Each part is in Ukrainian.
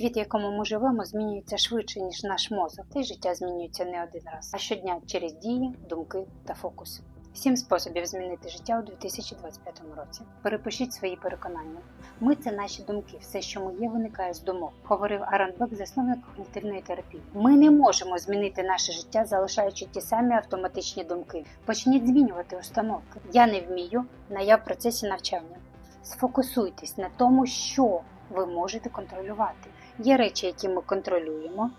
Світ, в якому ми живемо, змінюється швидше, ніж наш мозок, та й життя змінюється не один раз, а щодня через дії, думки та фокус. Сім способів змінити життя у 2025 році. Перепишіть свої переконання. Ми це наші думки. Все, що ми є, виникає з думок, говорив Аран Бек, засновник когнітивної терапії. Ми не можемо змінити наше життя, залишаючи ті самі автоматичні думки. Почніть змінювати установки. Я не вмію, на я в процесі навчання. Сфокусуйтесь на тому, що ви можете контролювати. Є речі, які ми контролюємо,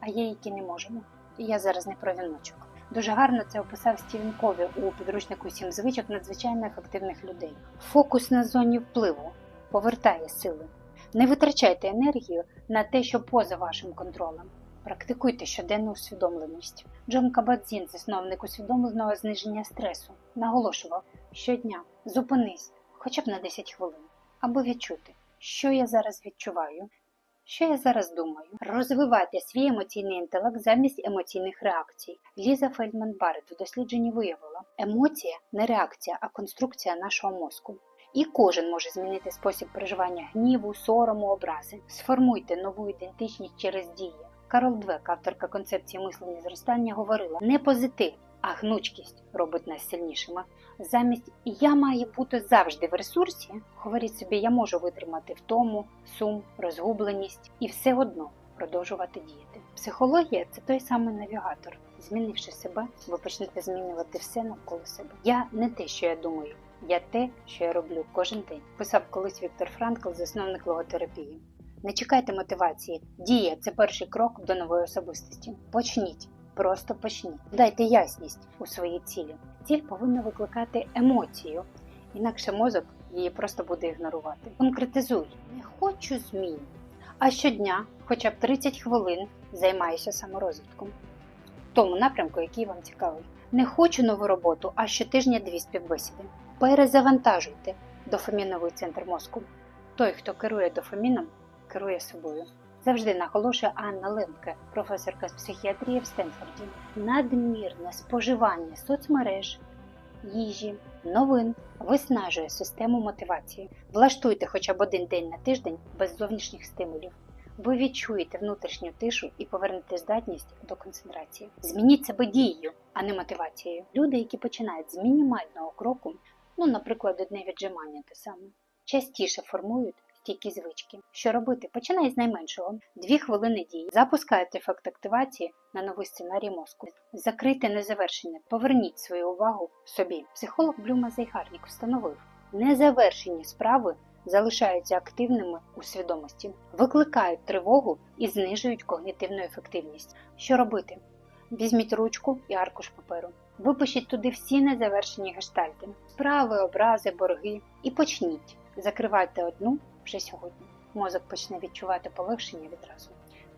а є, які не можемо. І я зараз не про віночок. Дуже гарно це описав Стівен Кові у підручнику сім звичок надзвичайно ефективних людей. Фокус на зоні впливу повертає сили. Не витрачайте енергію на те, що поза вашим контролем. Практикуйте щоденну усвідомленість. Джон Кабадзін, засновник усвідомленого зниження стресу, наголошував щодня зупинись хоча б на 10 хвилин, аби відчути, що я зараз відчуваю, що я зараз думаю. Розвивайте свій емоційний інтелект замість емоційних реакцій. Ліза Фельдман Барретт в дослідженні виявила, емоція не реакція, а конструкція нашого мозку. І кожен може змінити спосіб переживання гніву, сорому, образи. Сформуйте нову ідентичність через дії. Карл Двек, авторка концепції мислення зростання, говорила: не позитив, а гнучкість робить нас сильнішими. Замість я маю бути завжди в ресурсі, говоріть собі, я можу витримати втому, сум, розгубленість і все одно продовжувати діяти. Психологія це той самий навігатор. Змінивши себе, ви почнете змінювати все навколо себе. Я не те, що я думаю, я те, що я роблю кожен день. Писав колись Віктор Франкл, засновник логотерапії. Не чекайте мотивації. Дія це перший крок до нової особистості. Почніть. Просто почніть. Дайте ясність у своїй цілі. Ціль повинна викликати емоцію, інакше мозок її просто буде ігнорувати. Конкретизуй, не хочу змін. А щодня, хоча б 30 хвилин, займаюся саморозвитком. В тому напрямку, який вам цікавий. Не хочу нову роботу, а щотижня дві співбесіди. Перезавантажуйте дофаміновий центр мозку. Той, хто керує дофаміном, керує собою. Завжди наголошує Анна Лемке, професорка з психіатрії в Стенфорді. Надмірне споживання соцмереж, їжі, новин виснажує систему мотивації. Влаштуйте хоча б один день на тиждень без зовнішніх стимулів. Ви відчуєте внутрішню тишу і повернете здатність до концентрації. Змініть себе дією, а не мотивацією. Люди, які починають з мінімального кроку, ну, наприклад, одне віджимання те саме, частіше формують стійкі звички. Що робити? Починай з найменшого. Дві хвилини дії. Запускайте ефект активації на новий сценарій мозку. Закрийте незавершення. Поверніть свою увагу собі. Психолог Блюма Зайгарнік встановив, незавершені справи залишаються активними у свідомості, викликають тривогу і знижують когнітивну ефективність. Що робити? Візьміть ручку і аркуш паперу. Випишіть туди всі незавершені гештальти, справи, образи, борги і почніть. Закривайте одну вже сьогодні. Мозок почне відчувати полегшення відразу.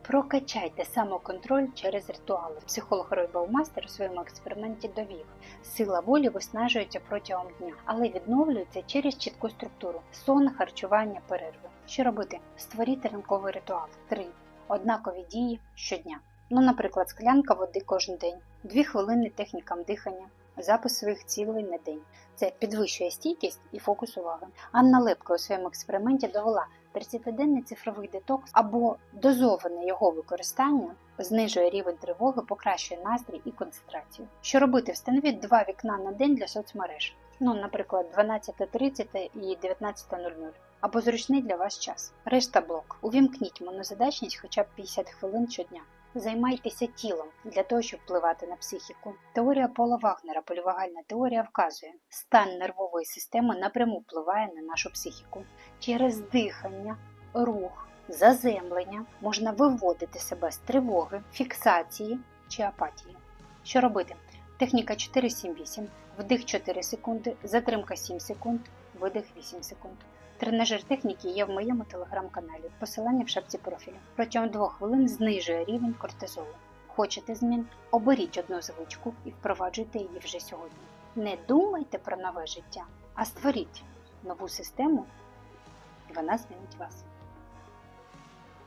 Прокачайте самоконтроль через ритуали. Психолог Рой Баумастер у своєму експерименті довів, сила волі виснажується протягом дня, але відновлюється через чітку структуру: сон, харчування, перерви. Що робити? Створіть ранковий ритуал. Три однакові дії щодня. Ну, наприклад, склянка води кожен день, дві хвилини технікам дихання, запис своїх цілей на день. Це підвищує стійкість і фокус уваги. Анна Лепка у своєму експерименті довела, 30-денний цифровий детокс або дозоване його використання знижує рівень тривоги, покращує настрій і концентрацію. Що робити? Встановіть два вікна на день для соцмереж. Ну, наприклад, 12.30 і 19.00. Або зручний для вас час. Решта блок. Увімкніть монозадачність хоча б 50 хвилин щодня. Займайтеся тілом для того, щоб впливати на психіку. Теорія Пола Вагнера, полівагальна теорія, вказує, стан нервової системи напряму впливає на нашу психіку. Через дихання, рух, заземлення можна виводити себе з тривоги, фіксації чи апатії. Що робити? Техніка 4-7-8, вдих 4 секунди, затримка 7 секунд, видих 8 секунд. Тренажер техніки є в моєму телеграм-каналі. Посилання в шапці профілю. Протягом двох хвилин знижує рівень кортизолу. Хочете змін? Оберіть одну звичку і впроваджуйте її вже сьогодні. Не думайте про нове життя, а створіть нову систему, і вона змінить вас.